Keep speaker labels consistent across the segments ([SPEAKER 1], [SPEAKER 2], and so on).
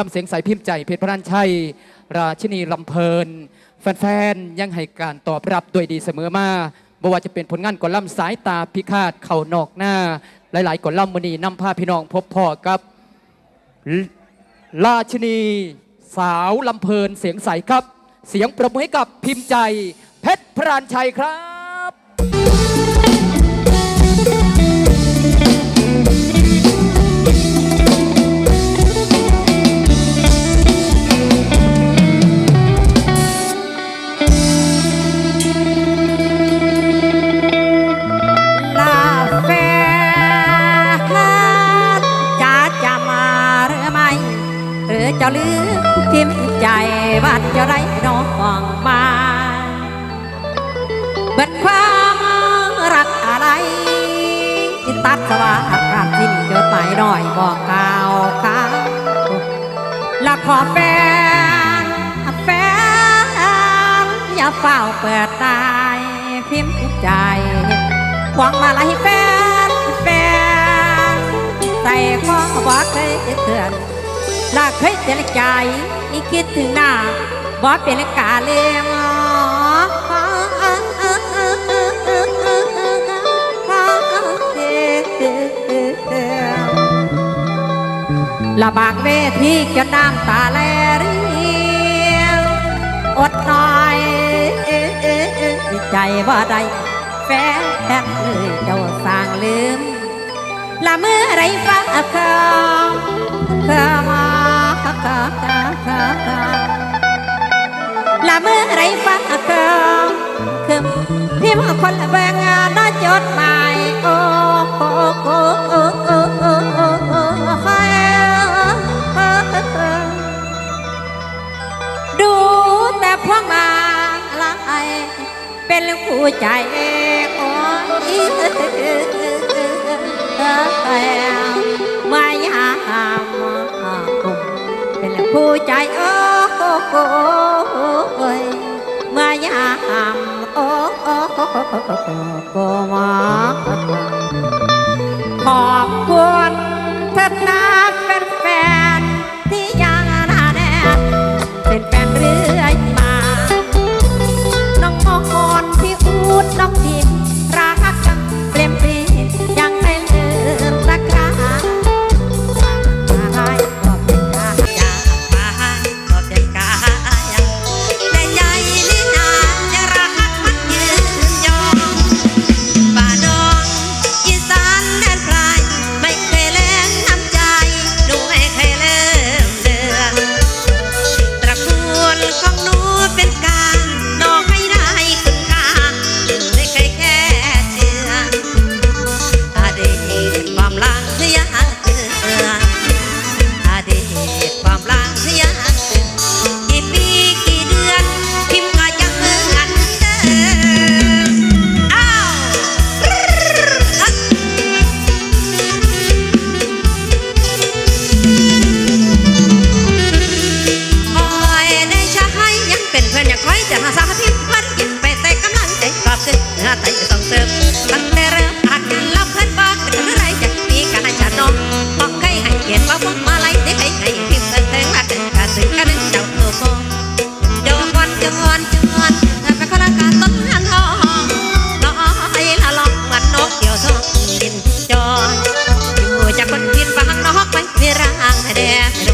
[SPEAKER 1] ลำเสียงใสพิมพ์ใจเพชรพระนันชัย ราชินีลำเพลิน แฟนๆ ยังให้การตอบรับด้วยดีเสมอมาบ่ว่าจะเป็นผลงานก่อล่ำสายตาพิฆาตเข่านอกหน้า หลายๆกอล่ำมือนีนำพาพี่น้องพบพ่อกับ ราชินีสาวลำเพลินเสียงใสครับ เสียงประมือให้กับพิมพ์ใจ เพชรพระนันชัยครับ
[SPEAKER 2] จะลืมพิมพ์ใจว่าจะได้น้องมาเบิดความรักอะไรตัดสว่าอากาศทิ้งจดหมายหน่อยบอกกล่าวค่ะละขอแฟนแฟนอย่าเฝ้าเปิดตายพิมพ์ใจหวังมาไล่แฟนแฟนใส่ข้อบอกเคยเตือน ลาเคยเตือนใจนี่คิดถึงหน้าบอกเป็นกาเลมละบากเวทีจนน้ำตาแลเรียวอดหน่อยใจว่าใดแฟนเลยเจ้าสร้างลืมละเมื่อไรฟ้าเคอเคอ ละเมื่อไรฟ้าเคอคือพี่มาคนละแบงงานน่าจดหมายโอ้โอ้โอ้โอ้โอ้โอ้โอ้โอ้ดูแต่พวกมาลายเป็นผู้ใจ ผู้ใจโอ้โอ้ยมายามโอ้โอ้โอ้มาขอบคุณเถิดนา คนกินบางนอกไปมีร่างแดง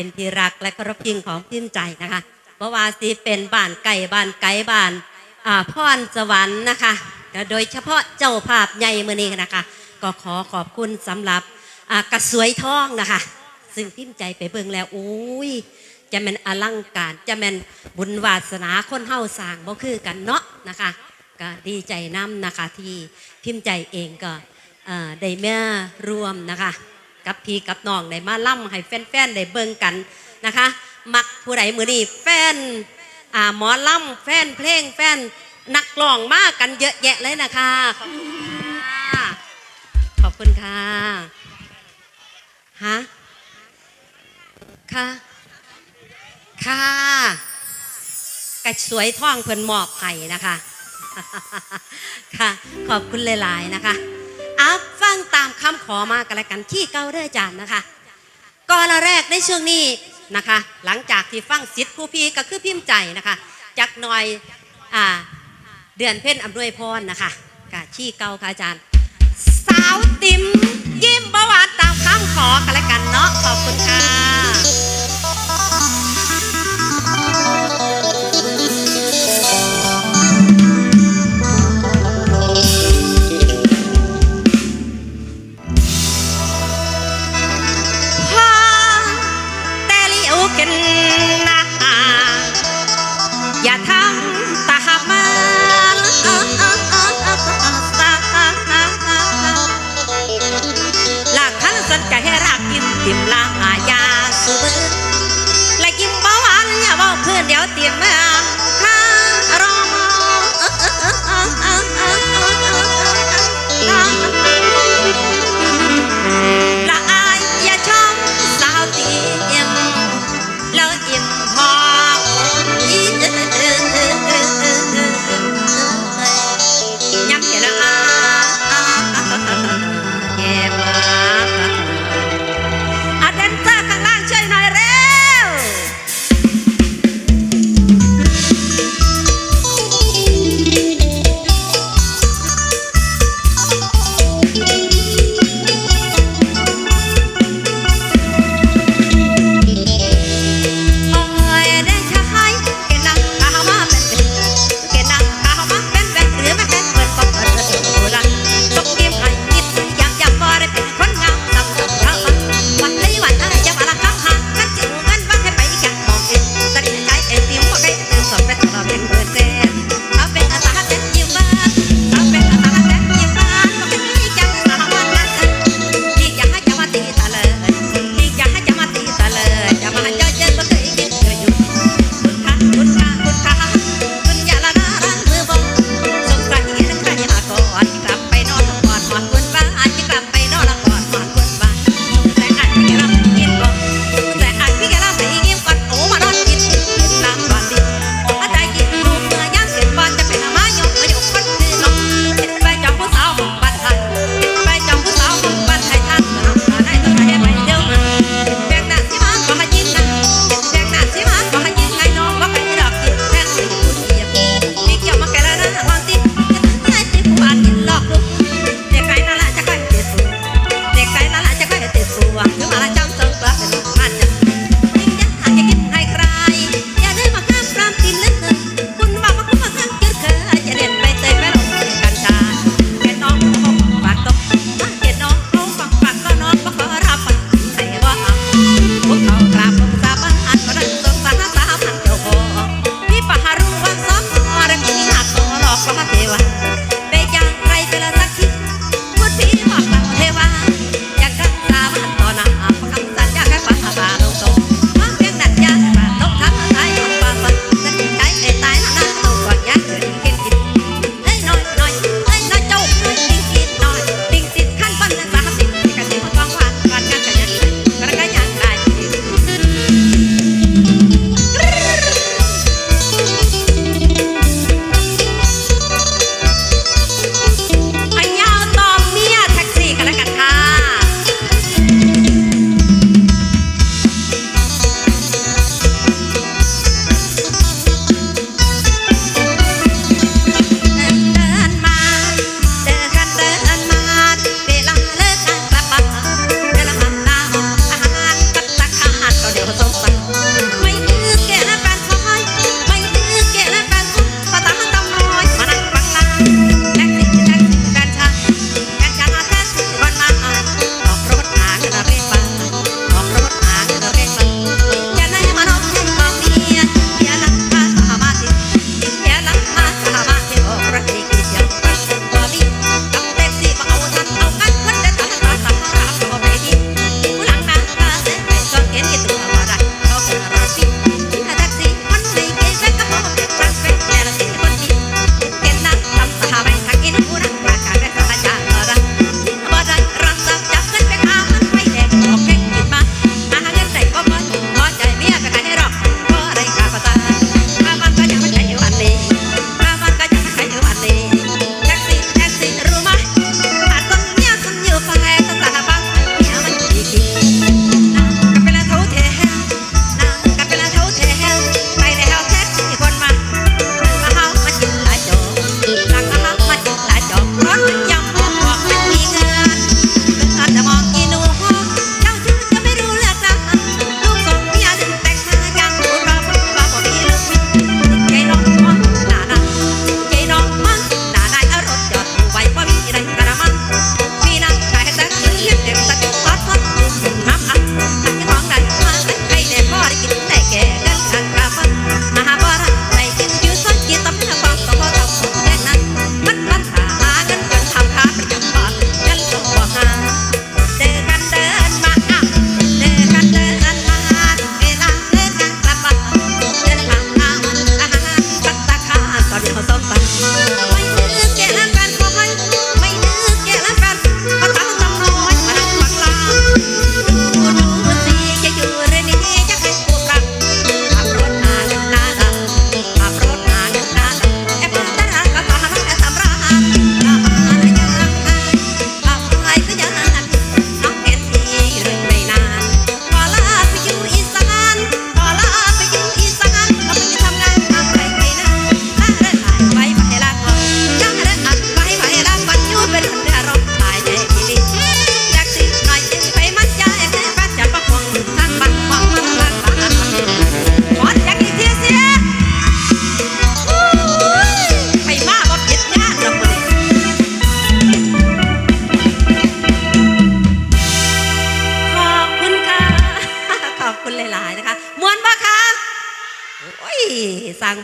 [SPEAKER 2] เป็นที่รักและเคารพยิงของพิมพ์ใจนะคะเพราะว่าสิเป็นบ้านไก่บ้านไก่บ้านอ่าพรสวรรค์นะคะ โดยเฉพาะเจ้าภาพใหญ่มือนี้นะคะ ก็ขอขอบคุณสำหรับกระสวยทองนะคะ ซึ่งพิมพ์ใจไปเบิ่งแล้วโอ้ยจะเป็นอลังการจะเป็นบุญวาสนาคนเฮาสร้างบ่คือกันเนาะนะคะก็ดีใจน้ำนะคะที่พิมพ์ใจเองก็ได้เมื่อรวมนะคะ กับพี่กับน้องได้มาล่ำให้แฟนๆได้เบิ่งกันนะคะ มักผู้ใดมือนี้แฟนอ่าหมอล่ำแฟนเพลงแฟนนักร้องมากกันเยอะแยะเลยนะคะขอบคุณค่ะขอบคุณค่ะฮะค่ะค่ะกระสวยท่องเพิ่นมอบให้นะคะ ค่ะ ขอบคุณหลาย ๆ นะคะ อัพฟังตามคำขอมากันแล้วกันที่เก้าเด้อจานนะคะก่อนแรกในช่วงนี้นะคะ หลังจากที่ฟังสิทธิ์ผู้พี่ก็คือพิมพ์ใจนะคะจากหน่อยอ่าเดือนเพ่นอำนวยพรนะคะกะที่เก้าค่ะอาจารย์ สาวติ๋มยิ้มประวัติตามคำขอกันแล้วกันเนาะขอบคุณค่ะ กันนะอย่าทำตามันหลักขันสันจะให้รักกินติมลายาสูบ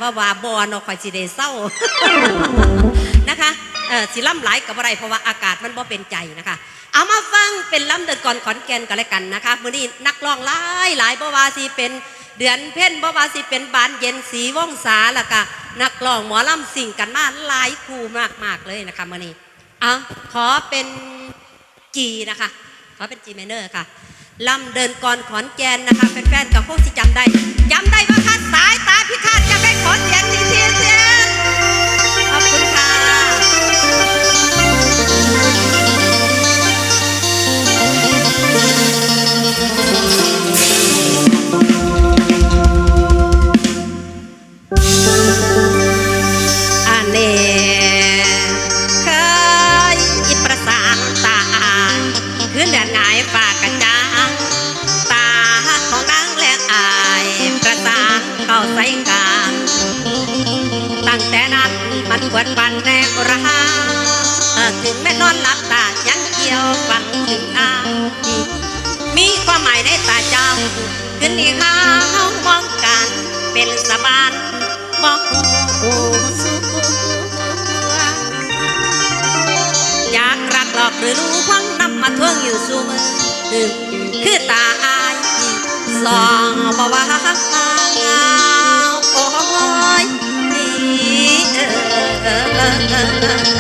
[SPEAKER 2] ว่าว่าบอนอคอยสิเดเศร้านะคะเออสิล่ำหลายกับอะไรเพราะว่าอากาศมันบ่เป็นใจนะคะ เอามาฟังเป็นล่ำเดินก่อนขอนแก่นกันแล้วกันนะคะมื้อนี้นักร้องหลายหลายบ่ว่าสิเป็นเดือนเพ่นบ่ว่าสิเป็นบานเย็นสีว่องสาล้วก็นักร้องหมอลำสิ่งกันมาหลายคู่มากๆเลยนะคะมื้อนี้เอาขอเป็นจีนะคะ ขอเป็นจีเมเนอร์ค่ะลำเดินก่อนขอนแก่นนะคะแฟนๆกับพวกที่จำได้จำได้ว่าคะ พิฆาตจะไม่ขอเสียงทีเสีย ใส่กาตั้งแต่นั้นมันปวดปันแนกระหาถึงแม่นอนหลับตายังเกี่ยวฟังถึงอายมีความหมายในตาเจ้า ขึ้นอีกข้าวมองกันเป็นสะบานบอกหูสู้อยากรักหลอกหรือรู้ควังนำมาทวงอยู่สูมือคือตาอายสองบ่ว่า นี่